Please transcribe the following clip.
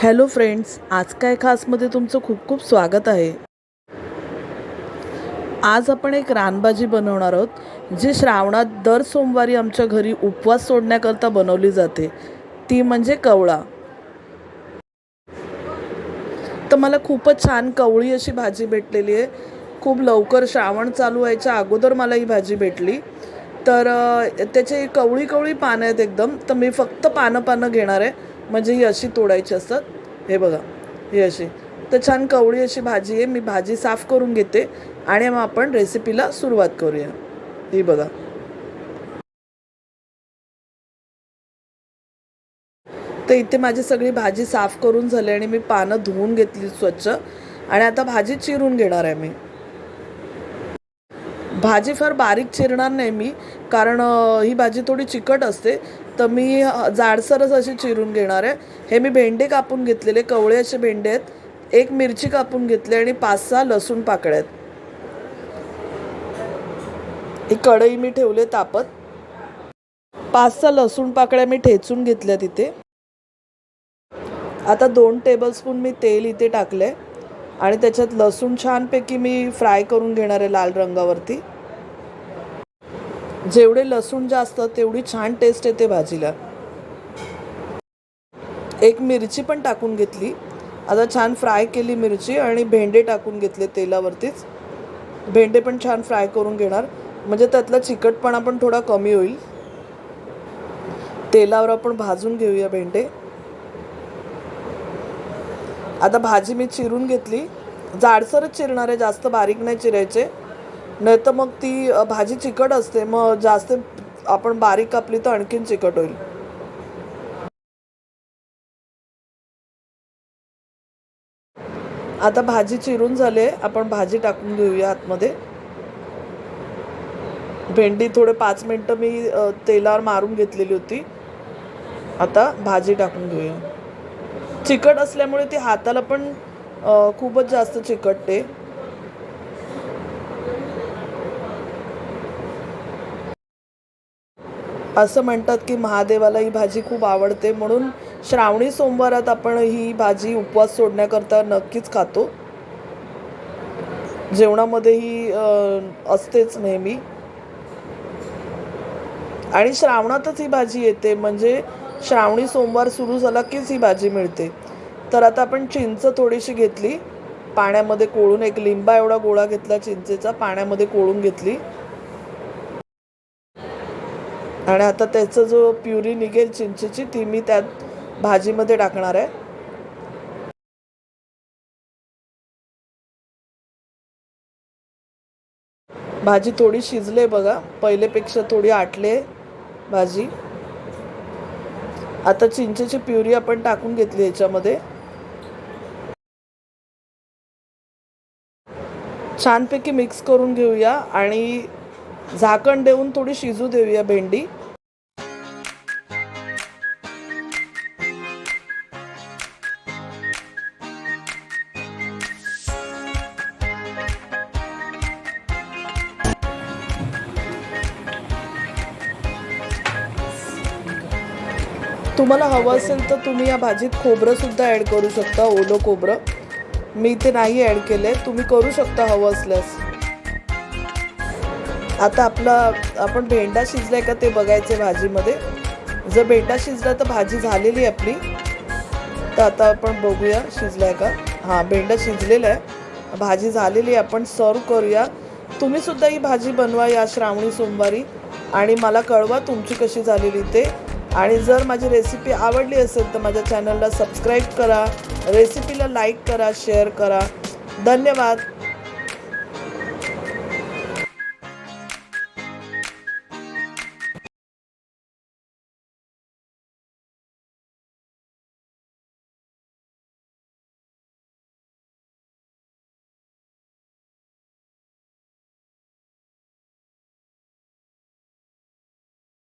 Hello friends आज काय खासमध्ये तुमचं खूप खूप स्वागत आहे. आज आपण एक रानभाजी बनवणार आहोत जी श्रावणात दर सोमवारी आमच्या घरी उपवास सोडण्याकरता बनवली जाते. ती म्हणजे कवळा. तर मला खूपच छान कवळी अशी भाजी भेटलेली आहे. खूप लवकर श्रावण चालू व्हायच्या अगोदर मला ही भाजी भेटली. तर त्याची त्याचे कवळी कवळी पानं आहेत एकदम. तर मी फक्त पानं पानं घेणार आहे. म्हणजे ही अशी तोडायची असतात. हे बघा ही अशी. तर छान कवळी अशी भाजी आहे. मी भाजी साफ करून घेते आणि मग आपण रेसिपीला सुरुवात करूया. ही बघा. तर इथे माझी सगळी भाजी साफ करून झाली आणि मी पानं धुवून घेतली स्वच्छ. आणि आता भाजी चिरून घेणार आहे मी. भाजी फार बारीक चिरणार नाही मी कारण ही भाजी थोडी चिकट असते. तर मी जाडसरच अशी चिरून घेणार आहे. हे मी भेंडे कापून घेतलेले कवळे असे भेंडे आहेत. एक मिरची कापून घेतली आणि पाच सहा लसूण पाकळ्या आहेत. ही कढई मी ठेवले तापत. पाच सहा लसूण पाकळ्या मी ठेचून घेतल्या तिथे. आता दोन टेबलस्पून मी तेल इथे टाकले आणि त्याच्यात लसूण छानपैकी मी फ्राय करून घेणार आहे लाल रंगावरती. जेवढे लसूण जास्त तेवढी छान टेस्ट येते भाजीला. एक मिरची पण टाकून घेतली. आता छान फ्राय केली मिरची आणि भेंडे टाकून घेतले तेलावरतीच. भेंडे पण छान फ्राय करून घेणार. म्हणजे त्यातला चिकटपणा पण थोडा कमी होईल. तेलावर आपण भाजून घेऊया भेंडे. आता भाजी मी चिरून घेतली. जाडसरच चिरणार आहे जास्त बारीक नाही चिरायचे. नाही तर मग ती भाजी चिकट असते मग जास्त आपण बारीक कापली तर आणखीन चिकट होईल. आता भाजी चिरून झाले आपण भाजी टाकून घेऊया आतमध्ये. भेंडी थोडे पाच मिनटं मी तेलावर मारून घेतलेली होती. आता भाजी टाकून घेऊया चिकट असल्यामुळे ती हाताला पण खूपच जास्त चिकटते. असं म्हणतात की महादेवाला ही भाजी खूप आवडते. म्हणून श्रावणी सोमवारात आपण ही भाजी उपवास सोडण्याकरता नक्कीच खातो. जेवणामध्ये ही असतेच नेहमी. आणि श्रावणातच ही भाजी येते. म्हणजे श्रावणी सोमवार सुरू झाला कीच ही भाजी मिळते. तर आता आपण चिंच थोडीशी घेतली. पाण्यामध्ये कोळून एक लिंबा एवढा गोळा घेतला चिंचेचा. पाण्यामध्ये कोळून घेतली. आणि आता त्याचं जो प्युरी निघेल चिंचेची ती मी त्यात भाजीमध्ये टाकणार आहे. भाजी थोडी शिजले बघा. पहिलेपेक्षा थोडी आटले भाजी. आता चिंचेची प्युरी आपण टाकून घेतली याच्यामध्ये. छानपैकी मिक्स करून घेऊया आणि झाकण देऊन थोडी शिजू देऊया भेंडी. तुम्हाला हवं असेल तर तुम्ही या भाजीत खोबरंसुद्धा ॲड करू शकता ओलं खोबरं. मी इथे नाही ॲड केलं आहे तुम्ही करू शकता हवं असल्यास. आता आपला आपण भेंडा शिजलाय का ते बघायचं भाजीमध्ये. जर भेंडा शिजला तर भाजी झालेली आहे आपली. तर आता आपण बघूया शिजलाय का. हां भेंडा शिजलेला आहे. भाजी झालेली आहे आपण सर्व करूया. तुम्ही सुद्धा ही भाजी बनवा या श्रावणी सोमवारी. आणि मला कळवा तुमची कशी झालेली ते. आणि जर माझी रेसिपी आवडली असेल तर माझ्या चॅनलला सबस्क्राईब करा. रेसिपीला लाईक करा शेअर करा. धन्यवाद.